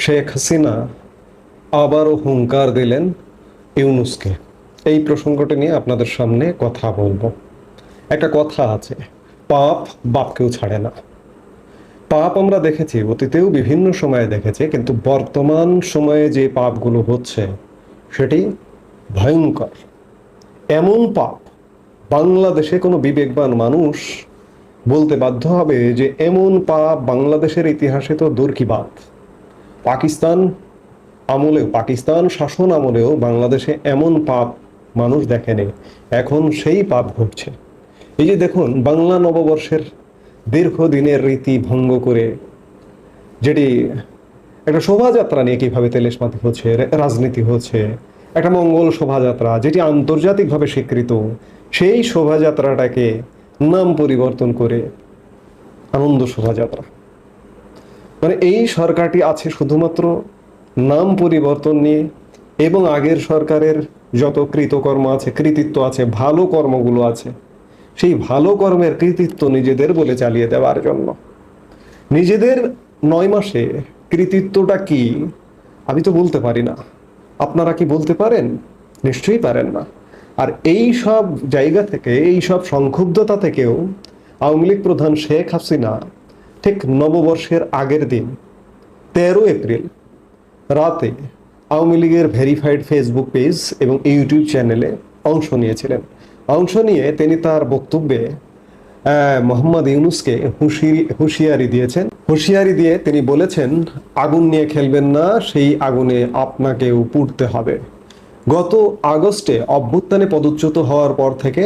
শেখ হাসিনা আবারও হুঙ্কার দিলেন ইউনুসকে। এই প্রসঙ্গটি নিয়ে আপনাদের সামনে কথা বলব। একটা কথা আছে, পাপ বাপকেও ছাড়ে না। পাপ আমরা দেখেছি, অতীতেও বিভিন্ন সময়ে দেখেছি, কিন্তু বর্তমান সময়ে যে পাপগুলো হচ্ছে, সেটি ভয়ঙ্কর। এমন পাপ বাংলাদেশে কোনো বিবেকবান মানুষ বলতে বাধ্য হবে যে, এমন পাপ বাংলাদেশের ইতিহাসে তো দূর কি বাত। পাকিস্তান আমলেও, পাকিস্তান শাসন আমলেও বাংলাদেশে এমন পাপ মানুষ দেখেনি। এখন সেই পাপ ঘটছে। এই যে দেখুন, বাংলা নববর্ষের দীর্ঘদিনের রীতি ভঙ্গ করে যেটি একটা শোভাযাত্রা নিয়ে কীভাবে তেলেসমাতি হচ্ছে রাজনীতি হচ্ছে, একটা মঙ্গল শোভাযাত্রা যেটি আন্তর্জাতিকভাবে স্বীকৃত, সেই শোভাযাত্রাটাকে নাম পরিবর্তন করে আনন্দ শোভাযাত্রা। মানে এই সরকারটি আছে শুধুমাত্র নাম পরিবর্তন নিয়ে এবং আগের সরকারের যত কৃতকর্ম আছে, কৃতিত্ব আছে, ভালো কর্মগুলো আছে, সেই ভালো কর্মের কৃতিত্ব নিজেদের বলে চালিয়ে দেওয়ার জন্য। নিজেদের নয় মাসে কৃতিত্বটা কি? আমি তো বলতে পারি না। আপনারা কি বলতে পারেন? নিশ্চয়ই পারেন না। আর এই সব জায়গা থেকে, এই সব সংক্ষুব্ধতা থেকেও আওয়ামী লীগ প্রধান শেখ হাসিনা ঠিক নববর্ষের আগের দিন, তেরো এপ্রিল, রাতে আওয়ামী লীগের ভেরিফাইড ফেসবুক পেজ এবং ইউটিউব চ্যানেলে অংশ নিয়েছিলেন। অংশ নিয়ে তিনি তার বক্তব্যে মোহাম্মদ ইউনুসকে হুঁশিয়ারি হুঁশিয়ারি দিয়েছেন। হুঁশিয়ারি দিয়ে তিনি বলেছেন, আগুন নিয়ে খেলবেন না, সেই আগুনে আপনাকেও পুড়তে হবে। গত আগস্টে অভ্যুত্থানে পদচ্যুত হওয়ার পর থেকে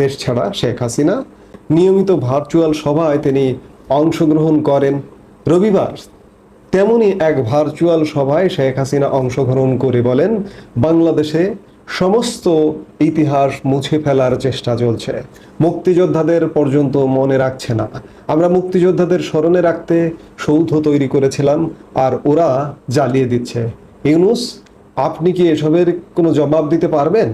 দেশ ছাড়া শেখ হাসিনা নিয়মিত ভার্চুয়াল সভায় তিনি অংশগ্রহণ করেন। রবিবার তেমনি এক ভার্চুয়াল সভায় শেখ হাসিনা অংশগ্রহণ করে বলেন, বাংলাদেশে সমস্ত ইতিহাস মুছে ফেলার চেষ্টা চলছে। মুক্তিযোদ্ধাদের পর্যন্ত মনে রাখছে না। আমরা মুক্তিযোদ্ধাদের স্মরণে রাখতে সৌধ তৈরি করেছিলাম আর ওরা জ্বালিয়ে দিচ্ছে। ইউনুস, আপনি কি এসবের কোনো জবাব দিতে পারবেন?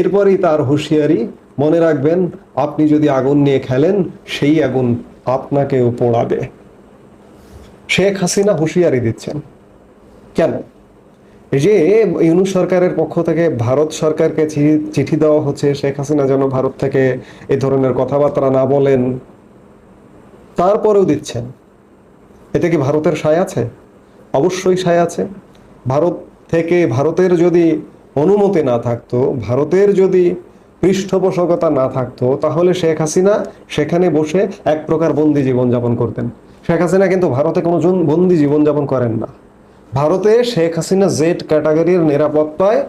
এরপরেই তার হুঁশিয়ারি, মনে রাখবেন, আপনি যদি আগুন নিয়ে খেলেন, সেই আগুন আপনাকেও পোড়াবে শেখ হাসিনা হুঁশিয়ারি দিচ্ছেন। কেন? এই যে ইউনুস সরকারের পক্ষ থেকে ভারত সরকারকে চিঠি দেওয়া হচ্ছে, শেখ হাসিনা যেন ভারত থেকে এই ধরনের কথাবার্তা না বলেন, তারপরেও দিচ্ছেন। এতে কি ভারতের সায় আছে? অবশ্যই সায় আছে। ভারত থেকে ভারতের যদি অনুমতি না থাকতো, ভারতের যদি পৃষ্ঠপোষকতা না থাকতো, তাহলে শেখ হাসিনা সেখানে বসে এক প্রকার বন্দি জীবনযাপন করতেন। শেখ হাসিনা কিন্তু ভারতে কোনো বন্দি জীবনযাপন করেন না। ভারতে শেখ হাসিনা জেড ক্যাটাগরির নিরাপত্তায়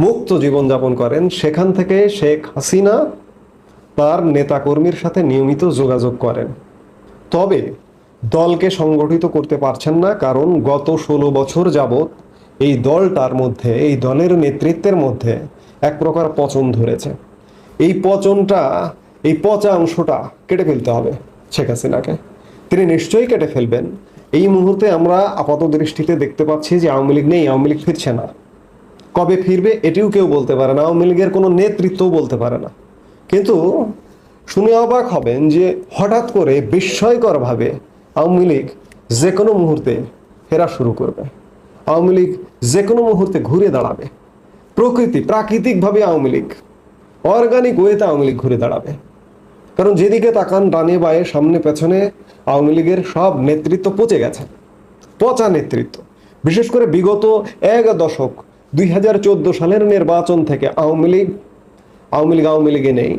মুক্ত জীবনযাপন করেন। সেখান থেকে শেখ হাসিনা তার নেতাকর্মীর সাথে নিয়মিত যোগাযোগ করেন। তবে দলকে সংগঠিত করতে পারছেন না, কারণ গত ষোলো বছর যাবৎ এই দলটার মধ্যে, এই দলের নেতৃত্বের মধ্যে এক প্রকার পচন ধরেছে। এই পচনটা, এই পচা অংশটা কেটে ফেলতে হবে শেখ হাসিনাকে। তিনি নিশ্চয়ই কেটে ফেলবেন। এই মুহূর্তে আমরা আপাত দৃষ্টিতে দেখতে পাচ্ছি যে আওয়ামী লীগ নেই, আওয়ামী লীগ ফিরছে না। কবে ফিরবে এটিও কেউ বলতে পারে না, আওয়ামী লীগের কোনো নেতৃত্বও বলতে পারে না। কিন্তু শুনে অবাক হবেন যে হঠাৎ করে বিস্ময়করভাবে আওয়ামী লীগ যে কোনো মুহূর্তে ফেরা শুরু করবে। আওয়ামী লীগ যে কোনো মুহূর্তে ঘুরে দাঁড়াবে। প্রকৃতি, প্রাকৃতিকভাবে আওয়ামী লীগ অর্গানিক ওয়েতে আওয়ামী লীগ ঘুরে দাঁড়াবে। কারণ যেদিকে তাকান ডানে বায়ে, সামনে পেছনে আওয়ামী লীগের সব নেতৃত্ব পচে গেছে। পচা নেতৃত্ব। বিশেষ করে বিগত এক দশক, দুই হাজার চোদ্দ সালের নির্বাচন থেকে আওয়ামী লীগ আওয়ামী লীগ আওয়ামী লীগে নেই।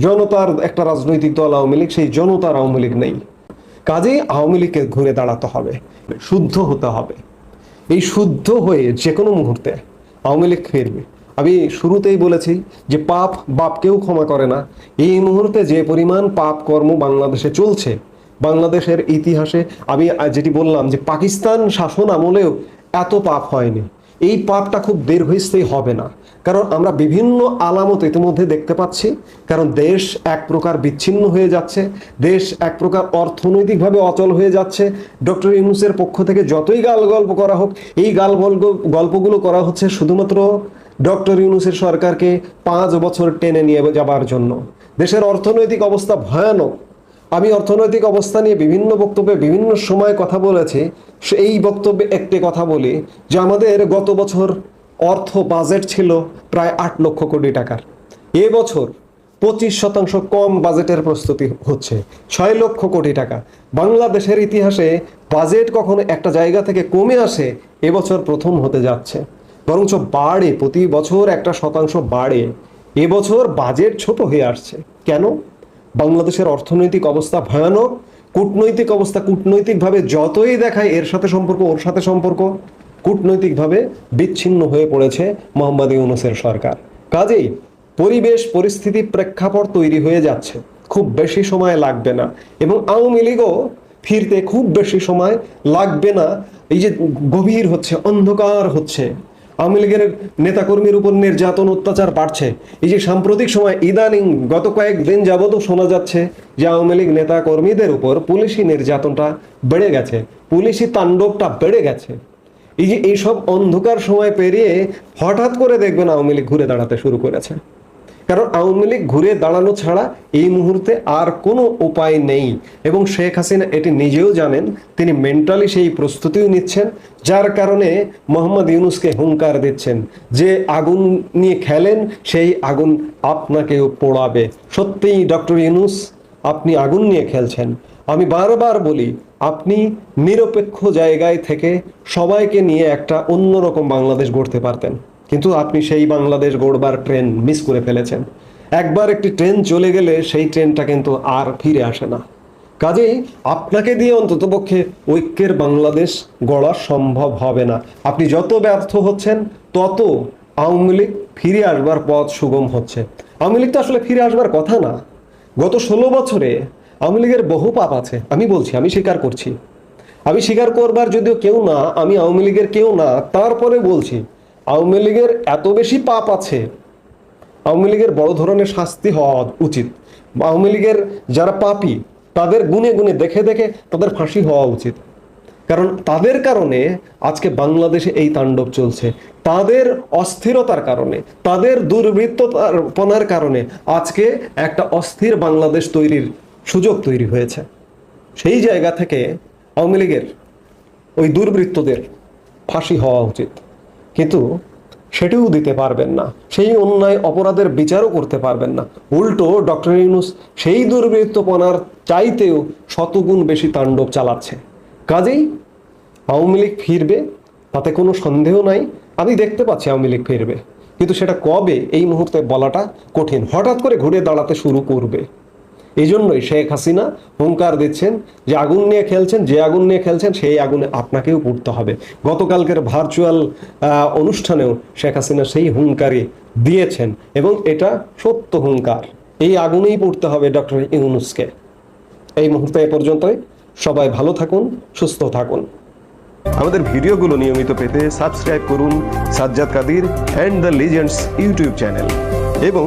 জনতার একটা রাজনৈতিক দল আওয়ামী লীগ, সেই জনতার আওয়ামী লীগ নেই। কাজেই আওয়ামী লীগকে ঘুরে দাঁড়াতে হবে, শুদ্ধ হতে হবে। এই শুদ্ধ হয়ে যে কোনো মুহূর্তে আওয়ামী লীগ ফিরবে। আমি শুরুতেই বলেছি যে পাপ বাপকেও ক্ষমা করে না। এই মুহূর্তে যে পরিমাণ পাপ কর্ম বাংলাদেশে চলছে, বাংলাদেশের ইতিহাসে আমি যেটি বললাম যে পাকিস্তান শাসন আমলেও এত পাপ হয়নি। এই পাপটা খুব দীর্ঘস্থায়ী হবে না। কারণ আমরা বিভিন্ন আলামত ইতিমধ্যে দেখতে পাচ্ছি। কারণ দেশ এক প্রকার বিচ্ছিন্ন হয়ে যাচ্ছে, দেশ এক প্রকার অর্থনৈতিকভাবে অচল হয়ে যাচ্ছে। ডক্টর ইউনুসের পক্ষ থেকে যতই গাল গল্প করা হোক, এই গাল গল্প গল্পগুলো করা হচ্ছে শুধুমাত্র ডক্টর ইউনুসের সরকারকে পাঁচ বছর টেনে নিয়ে যাবার জন্য। দেশের অর্থনৈতিক অবস্থা ভয়ানক। আমি অর্থনৈতিক অবস্থা নিয়ে বিভিন্ন বক্তব্যে বিভিন্ন সময় কথা বলেছি। এই বক্তব্যে একটি কথা বলি যে আমাদের গত বছর অর্থ বাজেট ছিল প্রায় আট লক্ষ কোটি টাকার। এবছর পঁচিশ শতাংশ কম বাজেটের প্রস্তুতি হচ্ছে, ছয় লক্ষ কোটি টাকা। বাংলাদেশের ইতিহাসে বাজেট কখনো একটা জায়গা থেকে কমে আসে এবছর প্রথম হতে যাচ্ছে। বরঞ্চ বাড়ে, প্রতি বছর একটা শতাংশ বাড়ে। এবছর বাজেট ছোট হয়ে আসছে। কেন? বাংলাদেশের অর্থনৈতিক অবস্থা ভয়ানক, কূটনৈতিক অবস্থা কূটনৈতিকভাবে যতই দেখায় এর সাথে সম্পর্ক, ওর সাথে সম্পর্ক, কূটনৈতিকভাবে বিচ্ছিন্ন হয়ে পড়েছে মোহাম্মদ ইউনুসের সরকার। কাজেই পরিবেশ, পরিস্থিতি প্রেক্ষাপট তৈরি হয়ে যাচ্ছে। খুব বেশি সময় লাগবে না এবং আওয়ামী লীগও ফিরতে খুব বেশি সময় লাগবে না। এই যে গভীর হচ্ছে, অন্ধকার হচ্ছে। আওয়ামী লীগের নেতাকর্মীর উপর নির্যাতন, অত্যাচার বাড়ছে। এই যে সাম্প্রতিক সময় ইদানিং গত কয়েকদিন যাবতও শোনা যাচ্ছে যে আওয়ামী লীগ নেতাকর্মীদের উপর পুলিশি নির্যাতনটা বেড়ে গেছে, পুলিশি তাণ্ডবটা বেড়ে গেছে। এই যে এইসব অন্ধকার সময় পেরিয়ে হঠাৎ করে দেখবেন আওয়ামী লীগ ঘুরে দাঁড়াতে শুরু করেছে। কারণ আওয়ামী লীগ ঘুরে দাঁড়ানো ছাড়া এই মুহূর্তে আর কোনো উপায় নেই। এবং শেখ হাসিনা এটি নিজেও জানেন, তিনি মেন্টালি সেই প্রস্তুতিও নিচ্ছেন, যার কারণে মোহাম্মদ ইউনুসকে হুঙ্কার দিচ্ছেন যে আগুন নিয়ে খেলেন, সেই আগুন আপনাকেও পোড়াবে। সত্যিই ডক্টর ইউনুস, আপনি আগুন নিয়ে খেলছেন। আমি বারবার বলি, আপনি নিরপেক্ষ জায়গায় থেকে সবাইকে নিয়ে একটা অন্যরকম বাংলাদেশ গড়তে পারতেন। কিন্তু আপনি সেই বাংলাদেশ গড়বার ট্রেন মিস করে ফেলেছেন। একবার একটি ট্রেন চলে গেলে সেই ট্রেনটা কিন্তু আর ফিরে আসে না। কাজেই আপনাকে দিয়ে অন্ততপক্ষে ঐক্যের বাংলাদেশ গড়া সম্ভব হবে না। আপনি যত ব্যর্থ হচ্ছেন, তত আওয়ামী লীগ ফিরে আসবার পথ সুগম হচ্ছে। আওয়ামী লীগ তো আসলে ফিরে আসবার কথা না। গত ষোলো বছরে আওয়ামী লীগের বহু পাপ আছে, আমি বলছি, আমি স্বীকার করছি। আমি স্বীকার করবার যদিও কেউ না, আমি আওয়ামী লীগের কেউ না, তারপরে বলছি আওয়ামী লীগের এত বেশি পাপ আছে। আওয়ামী লীগের বড় ধরনের শাস্তি হওয়া উচিত। আওয়ামী লীগের যারা পাপি, তাদের গুনে গুনে দেখে দেখে তাদের ফাঁসি হওয়া উচিত। কারণ তাদের কারণে আজকে বাংলাদেশে এই তাণ্ডব চলছে। তাদের অস্থিরতার কারণে, তাদের দুর্বৃত্তপনার কারণে আজকে একটা অস্থির বাংলাদেশ তৈরির সুযোগ তৈরি হয়েছে। সেই জায়গা থেকে আওয়ামী লীগের ওই দুর্বৃত্তদের ফাঁসি হওয়া উচিত। কিন্তু সেটিও দিতে পারবেন না। সেই অন্যায় অপরাধের বিচারও করতে পারবেন না। উল্টো ডক্টর ইউনুস সেই দুর্বৃত্তপনার চাইতেও শতগুণ বেশি তাণ্ডব চালাচ্ছে। কাজেই আওয়ামী লীগ ফিরবে, তাতে কোনো সন্দেহ নাই। আমি দেখতে পাচ্ছি আওয়ামী লীগ ফিরবে। কিন্তু সেটা কবে, এই মুহূর্তে বলাটা কঠিন। হঠাৎ করে ঘুরে দাঁড়াতে শুরু করবে। এই জন্যই শেখ হাসিনা হুঙ্কার দিচ্ছেন, যে আগুন নিয়ে খেলছেন, যে আগুন নিয়ে খেলছেন, সেই আগুনে আপনাকেও পড়তে হবে। গতকালকের ভার্চুয়াল অনুষ্ঠানেও শেখ হাসিনা সেই হুঙ্কারই দিয়েছেন এবং এটা সত্য হুঙ্কার। এই আগুনেই পড়তে হবে ডক্টর ইউনুসকে। এই মুহূর্তে এ পর্যন্তই। সবাই ভালো থাকুন, সুস্থ থাকুন। আমাদের ভিডিওগুলো নিয়মিত পেতে সাবস্ক্রাইব করুন Sajjad Kadir and the legends YouTube channel. এবং